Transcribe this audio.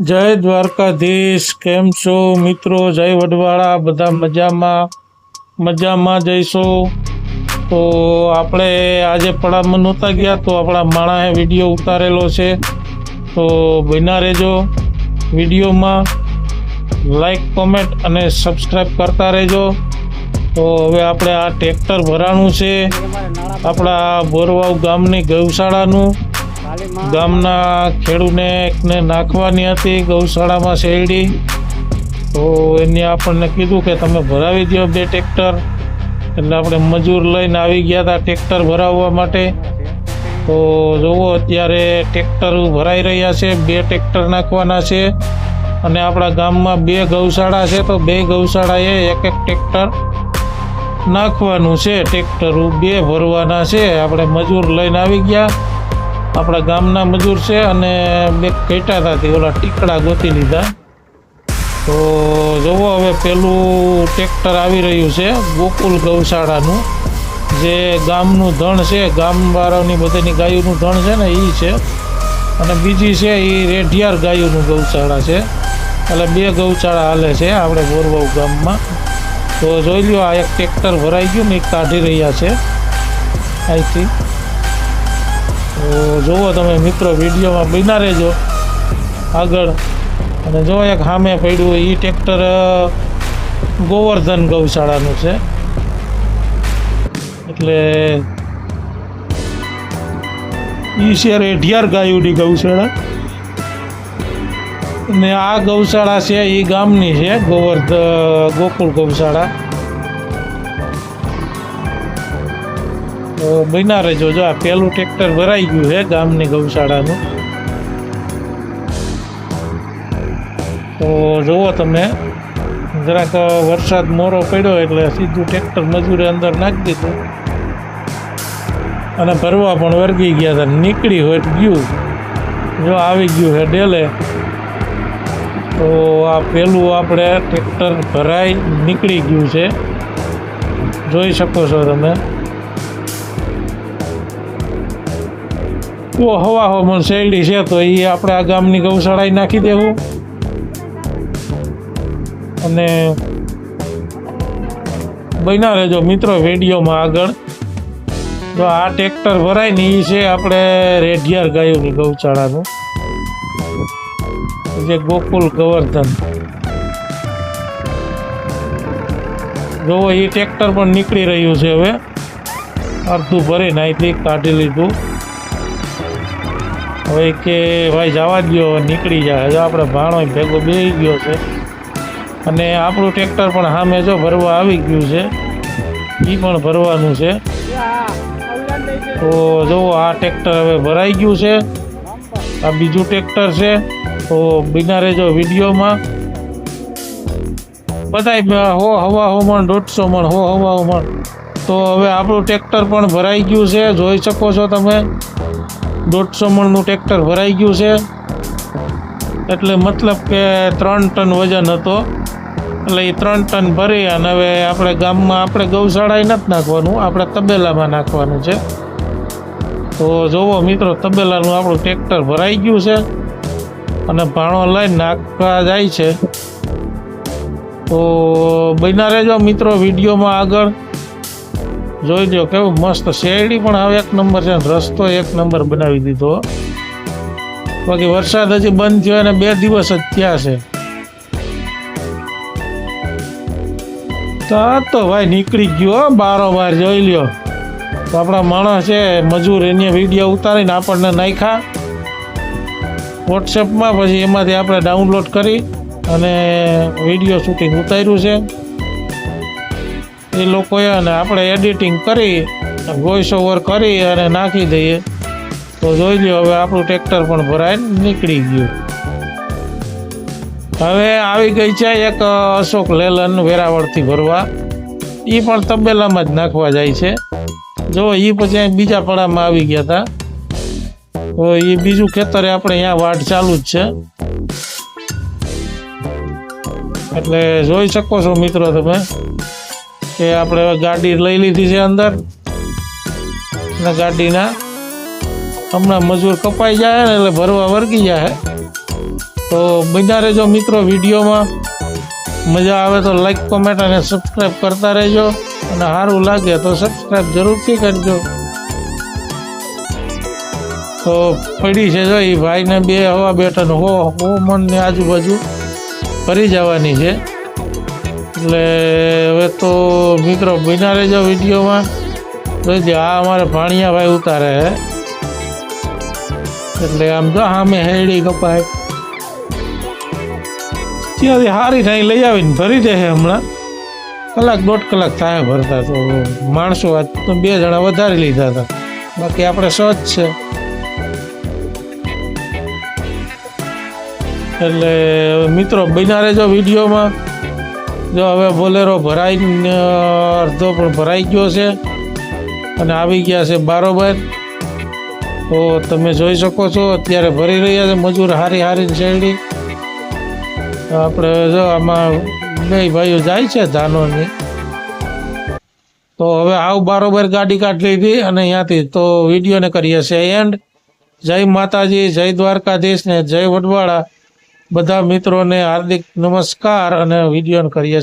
જય દ્વારકાધીશ. કેમ છો મિત્રો? જય વડવાળા. બધા મજામાં? મજામાં જઈશું? તો આપણે આજે પડામાં નહોતા ગયા, તો આપણા માણાએ વીડિયો ઉતારેલો છે. તો બન્યા રહેજો વિડીયોમાં. લાઈક, કોમેન્ટ અને સબસ્ક્રાઈબ કરતા રહેજો. તો હવે આપણે આ ટ્રેક્ટર ભરાણું છે. આપણા બોરવાવ ગામની ગૌશાળાનું. ગામના ખેડૂને એકને નાખવાની હતી, ગૌશાળામાં શેરડી. તો એને આપણને કીધું કે તમે ભરાવી દો બે ટ્રેક્ટર એટલે આપણે મજૂર લઈને આવી ગયા હતા ટ્રેક્ટર ભરાવવા માટે. તો જુઓ અત્યારે ટ્રેક્ટર ભરાઈ રહ્યા છે, બે ટ્રેક્ટર નાખવાના છે. અને આપણા ગામમાં બે ગૌશાળા છે, તો બે ગૌશાળાએ એક એક ટ્રેક્ટર નાખવાનું છે. ટ્રેક્ટર બે ભરવાના છે. આપણે મજૂર લઈને આવી ગયા. આપણા ગામના મજૂર છે અને બે હતા ઓલા ટીકડા ગોતી લીધા. તો જુઓ હવે પેલું ટ્રેક્ટર આવી રહ્યું છે, ગોકુલ ગૌશાળાનું. જે ગામનું ધણ છે ગામવાળાની બધાની ગાયોનું ધણ છે ને એ છે. અને બીજી છે એ રેઢિયાર ગાયોનું ગૌશાળા છે. એટલે બે ગૌશાળા હાલે છે આપણે બોરવાવ ગામમાં. તો જોઈ લ્યો આ એક ટ્રેક્ટર ભરાઈ ગયું ને એ કાઢી રહ્યા છે. અહીંથી તો જુઓ તમે મિત્રો, વિડીયોમાં બિના રહેજો. આગળ. અને જો એક સામે પડ્યું એ ટ્રેક્ટર ગોવર્ધન ગૌશાળાનું છે. એટલે ઈ શેર એઢિયાર ગાયુની ગૌશાળા. અને આ ગૌશાળા છે એ ગામની છે, ગોવર્ધ ગોકુળ ગૌશાળા. બન્યા રહેજો. જો આ પહેલું ટ્રેક્ટર ભરાઈ ગયું છે ગામની ગૌશાળાનું. તો જુઓ તમે, જરાક વરસાદ મોરો પડ્યો એટલે સીધું ટ્રેક્ટર મજૂરે અંદર નાખી દીધું. અને ભરવા પણ વર્ગી ગયા હતા. નીકળી હોય ગયું. જો આવી ગયું છે ડેલે. તો આ પહેલું આપણે ટ્રેક્ટર ભરાઈ નીકળી ગયું છે. જોઈ શકો છો તમે. હવા હવામાન શેરડી છે તો એ આપણે આ ગામની ગૌશાળાએ નાખી દેવું. અને બન્યા રહેજો મિત્રો વિડીયોમાં આગળ. તો આ ટ્રેક્ટર ભરાય ને એ છે આપણે રેઢિયાર ગાયોની ગૌશાળાનું. જે ગોકુલ ગોવર્ધન. જોવો એ ટ્રેક્ટર પણ નીકળી રહ્યું છે હવે. અડધું ભરીને અહીંથી કાઢી લીધું. હવે કે ભાઈ જવા દો હવે નીકળી જાય હવે આપણે ભાણો ભેગો બે ગયો છે. અને આપણું ટ્રેક્ટર પણ સામે જો ભરવા આવી ગયું છે. એ પણ ભરવાનું છે. તો જુઓ આ ટ્રેક્ટર હવે ભરાઈ ગયું છે. આ બીજું ટ્રેક્ટર છે. તો બિના રહેજો વિડીયોમાં બધાય હો હવા હોમણ દોઢસો મણ હો હવા હોમણ તો હવે આપણું ટ્રેક્ટર પણ ભરાઈ ગયું છે. જોઈ શકો છો તમે. દોઢસો મણનું ટ્રેક્ટર ભરાઈ ગયું છે. એટલે મતલબ કે ત્રણ ટન વજન હતો. એટલે એ ત્રણ ટન ભરી અને હવે આપણે ગામમાં આપણે ગૌશાળાએ નથી નાખવાનું, આપણે તબેલામાં નાખવાનું છે. તો જોવો મિત્રો, તબેલાનું આપણું ટ્રેક્ટર ભરાઈ ગયું છે અને ભાણો લઈને નાખવા જાય છે. તો બન્યા રહેજો મિત્રો વિડીયોમાં આગળ. જોઈ લો કેવું મસ્ત શેરડી પણ હવે એક નંબર છે રસ્તો એક નંબર બનાવી દીધો. બાકી વરસાદ હજી બંધ થયો અને બે દિવસ જ થયા છે. આ તો ભાઈ નીકળી ગયો હો, બારોબાર જોઈ લ્યો. તો આપણા માણસ છે મજૂર એની વીડિયો ઉતારીને આપણને નાખ્યા. વોટ્સએપમાં પછી એમાંથી આપણે ડાઉનલોડ કરી અને વીડિયો શૂટિંગ ઉતાર્યું છે. એ લોકોએ અને આપણે એડિટિંગ કરી વોઇસ ઓવર કરી અને નાખી દઈએ. તો જોઈ લ્યો, હવે આપણું ટ્રેક્ટર પણ ભરાઈને નીકળી ગયું. હવે આવી ગઈ છે એક અશોક લેલન વેરાવળથી ભરવા. એ પણ તબેલામાં જ નાખવા જાય છે. જો એ પછી બીજા પડામાં આવી ગયા હતા તો એ બીજું ખેતરે આપણે અહીંયા વાટ ચાલુ જ છે. એટલે જોઈ શકો છો મિત્રો તમે. કે આપણે હવે ગાડી લઈ લીધી છે અંદર. અને ગાડીના હમણાં મજૂર કપાઈ જાય ને એટલે ભરવા વર્ગી જાય. તો બધા રહેજો મિત્રો વિડીયોમાં. મજા આવે તો લાઈક કોમેન્ટ અને સબસ્ક્રાઈબ કરતા રહેજો. અને સારું લાગે તો સબસ્ક્રાઈબ જરૂરથી કરજો. તો પડી છે જો એ ભાઈને બે હવા બેઠન. હો હો, મનની આજુબાજુ ફરી જવાની છે. એટલે હવે તો મિત્રો બન્યા રહેજો વિડીયોમાં. જોઈજે આ અમારે ભાણિયા ભાઈ ઉતારે હે એટલે આમ જો સામે હેડી કપાય. ત્યાંથી હારી થાય લઈ આવીને ભરી દે છે હમણાં. કલાક દોઢ કલાક થાય ભરતા તો માણસો આજ તો બે જણા વધારે લીધા હતા. બાકી આપણે સો જ છે. એટલે મિત્રો બન્યા રહેજો વિડીયોમાં. જો હવે બોલેરો ભરાઈ અડધો પણ ભરાઈ ગયો છે અને આવી ગયા છે બારોબર. તો તમે જોઈ શકો છો, અત્યારે ભરી રહ્યા છે મજૂર હારી હારી શેરડી. આપણે જો આમાં બે ભાઈઓ જાય છે ધાનોની. તો હવે આવ બારોબર ગાડી કાઢી લીધી અને અહીંયાથી તો વિડીયોને કરીએ છીએ એન્ડ. જય માતાજી, જય દ્વારકાધીશ ને જય વડવાળા. બધા મિત્રોને હાર્દિક નમસ્કાર અને વિડીયોને કરીએ